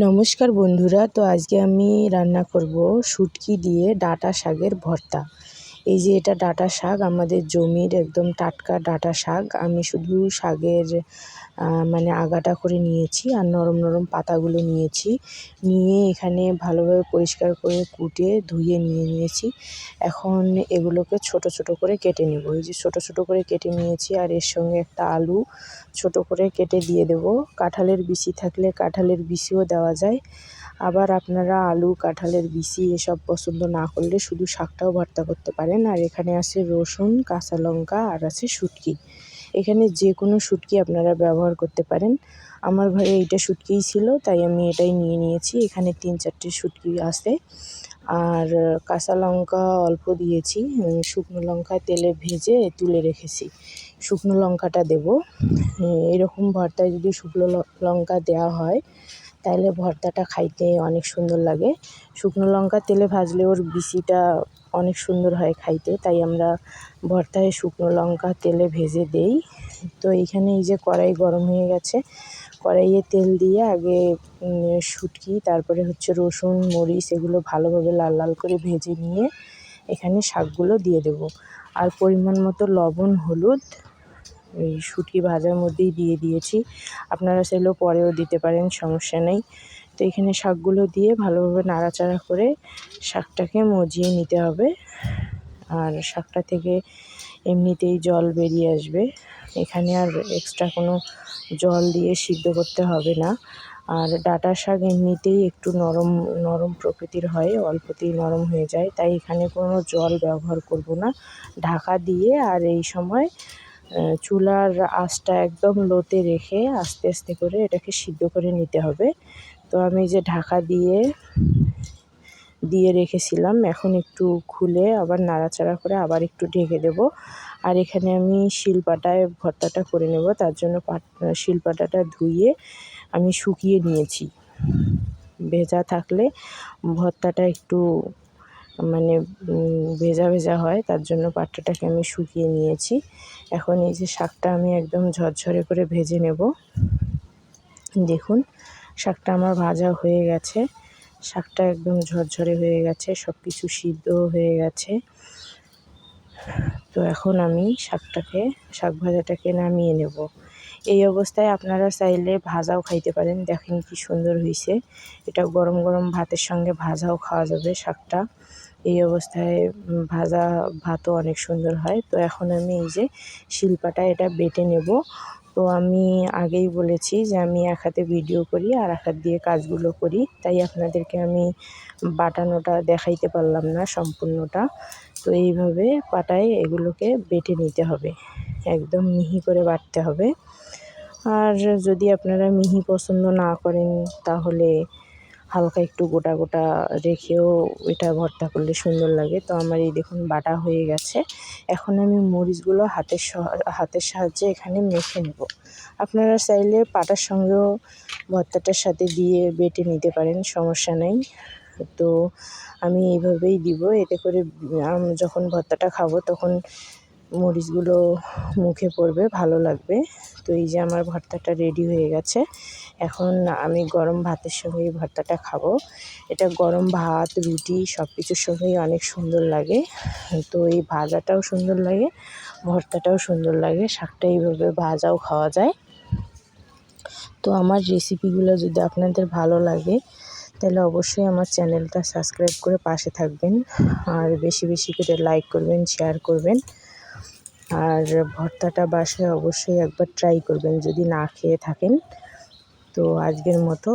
নমস্কার বন্ধুরা তো আজকে আমি রান্না করব শুটকি দিয়ে ডাঁটা শাকের ভর্তা। এই যে এটা ডাঁটা শাক, আমাদের জমির একদম টাটকা ডাঁটা শাক। আমি শুধু শাকের মানে আগাটা করে নিয়েছি আর নরম নরম পাতাগুলো নিয়েছি। নিয়ে এখানে ভালোভাবে পরিষ্কার করে কুটে ধুয়ে নিয়ে নিয়েছি। এখন এগুলোকে ছোট ছোট করে কেটে নেব। এই যে ছোট ছোট করে কেটে নিয়েছি আর এর সঙ্গে একটা আলু ছোট করে কেটে দিয়ে দেব। কাঁঠালের বিচি থাকলে কাঁঠালের বিচিও দেওয়া যায়। আবার আপনারা আলু কাঁঠালের বিচি এসব পছন্দ না করলে শুধু শাকটাও ভর্তা করতে পারেন। আর এখানে আছে রসুন কাঁচা লঙ্কা আর আছে শুটকি। এখানে যে কোনো শুটকি আপনারা ব্যবহার করতে পারেন। আমার ঘরে এইটা শুটকিই ছিল তাই আমি এটাই নিয়ে নিয়েছি। এখানে তিন চারটে শুটকি আছে। আর কাঁচা লঙ্কা অল্প দিয়েছি। শুকনো লঙ্কা তেলে ভেজে তুলে রেখেছি। শুকনো লঙ্কাটা দেব। এরকম ভর্তায় যদি শুকনো লঙ্কা দেওয়া হয় তাহলে ভর্তাটা খাইতে অনেক সুন্দর লাগে। শুকনো লঙ্কা তেলে ভাজলে ওর বিচিটা অনেক সুন্দর হয় খাইতে, তাই আমরা ভর্তায় শুকনো লঙ্কা তেলে ভেজে দেই। তো এইখানে এই যে কড়াই গরম হয়ে গেছে, কড়াইয়ে তেল দিয়ে আগে শুটকি, তারপরে হচ্ছে রসুন, মরিচ, এগুলো ভালোভাবে লাল লাল করে ভেজে নিয়ে এখানে শাকগুলো দিয়ে দেব। আর পরিমাণ মতো লবণ, হলুদ এই শুটকি ভাজার মধ্যেই দিয়ে দিয়েছি। আপনারা সেগুলো পরেও দিতে পারেন, সমস্যা নেই। তো এখানে শাকগুলো দিয়ে ভালোভাবে নাড়াচাড়া করে শাকটাকে মজিয়ে নিতে হবে। আর শাকটা থেকে এমনিতেই জল বেরিয়ে আসবে। এখানে আর এক্সট্রা কোনো জল দিয়ে সিদ্ধ করতে হবে না। আর ডাঁটা শাক এমনিতেই একটু নরম নরম প্রকৃতির হয়, অল্পতেই নরম হয়ে যায়। তাই এখানে কোনো জল ব্যবহার করব না। ঢাকা দিয়ে আর এই সময় চুলার আঁচটা একদম লোতে রেখে আস্তে আস্তে করে এটাকে সিদ্ধ করে নিতে হবে। তো আমি যে ঢাকা দিয়ে দিয়ে রেখেছিলাম, এখন একটু খুলে আবার নাড়াচাড়া করে আবার একটু ঢেকে দেব। আর এখানে আমি শিলপাটায় ভর্তাটা করে নেব, তার জন্য পাট, শিলপাটাটা ধুয়ে আমি শুকিয়ে নিয়েছি। ভেজা থাকলে ভর্তাটা একটু মানে ভেজা ভেজা হয়, তার জন্য পাট্টাটাকে আমি শুকিয়ে নিয়েছি। এখন এই যে শাকটা আমি একদম ঝরঝরে করে ভেজে নেব। দেখুন, শাকটা আমার ভাজা হয়ে গেছে। শাকটা একদম ঝরঝরে হয়ে গেছে সব কিছু সিদ্ধ হয়ে গেছে। তো এখন আমি শাকটাকে, শাক ভাজাটাকে নামিয়ে নেব। এই অবস্থায় আপনারা চাইলে ভাজাও খাইতে পারেন। দেখেন কি সুন্দর হয়েছে এটা গরম গরম ভাতের সঙ্গে ভাজাও খাওয়া যাবে শাকটা। এই অবস্থায় ভাজা ভাতও অনেক সুন্দর হয়। তো এখন আমি এই যে শিল্পাটা এটা বেটে নেব। তো আমি আগেই বলেছি যে আমি এক হাতে ভিডিও করি, আর এক হাত দিয়ে কাজগুলো করি। তাই আপনাদেরকে আমি বাটানোটা দেখাইতে পারলাম না সম্পূর্ণটা। তো এইভাবে পাটায় এগুলোকে বেটে নিতে হবে। একদম মিহি করে বাটতে হবে। আর যদি আপনারা মিহি পছন্দ না করেন, তাহলে হালকা একটু গোটা গোটা রেখেও এটা ভর্তা করলে সুন্দর লাগে। তো আমার এই দেখুন বাটা হয়ে গেছে। এখন আমি মরিচগুলো হাতের হাতের সাহায্যে এখানে মেখে নেব। আপনারা চাইলে পাটার সঙ্গেও ভর্তাটার সাথে দিয়ে বেটে নিতে পারেন, সমস্যা নেই। তো আমি এইভাবেই দিব। এতে করে যখন ভর্তাটা খাব তখন মরিচগুলো মুখে পড়বে, ভালো লাগবে। তো এই যে আমার ভর্তাটা রেডি হয়ে গেছে। এখন আমি গরম ভাতের সঙ্গে এই ভর্তাটা খাব। এটা গরম ভাত, রুটি সব কিছুর সঙ্গেই অনেক সুন্দর লাগে। তো এই ভাজাটাও সুন্দর লাগে, ভর্তাটাও সুন্দর লাগে, শাকটা এইভাবে ভাজাও খাওয়া যায়। তো আমার রেসিপিগুলো যদি আপনাদের ভালো লাগে, তাহলে অবশ্যই আমার চ্যানেলটা সাবস্ক্রাইব করে পাশে থাকবেন। আর বেশি বেশি করে লাইক করবেন শেয়ার করবেন। আর ভর্তাটা বাসায় অবশ্যই একবার ট্রাই করবেন যদি না খেয়ে থাকেন। তো আজকের মতো।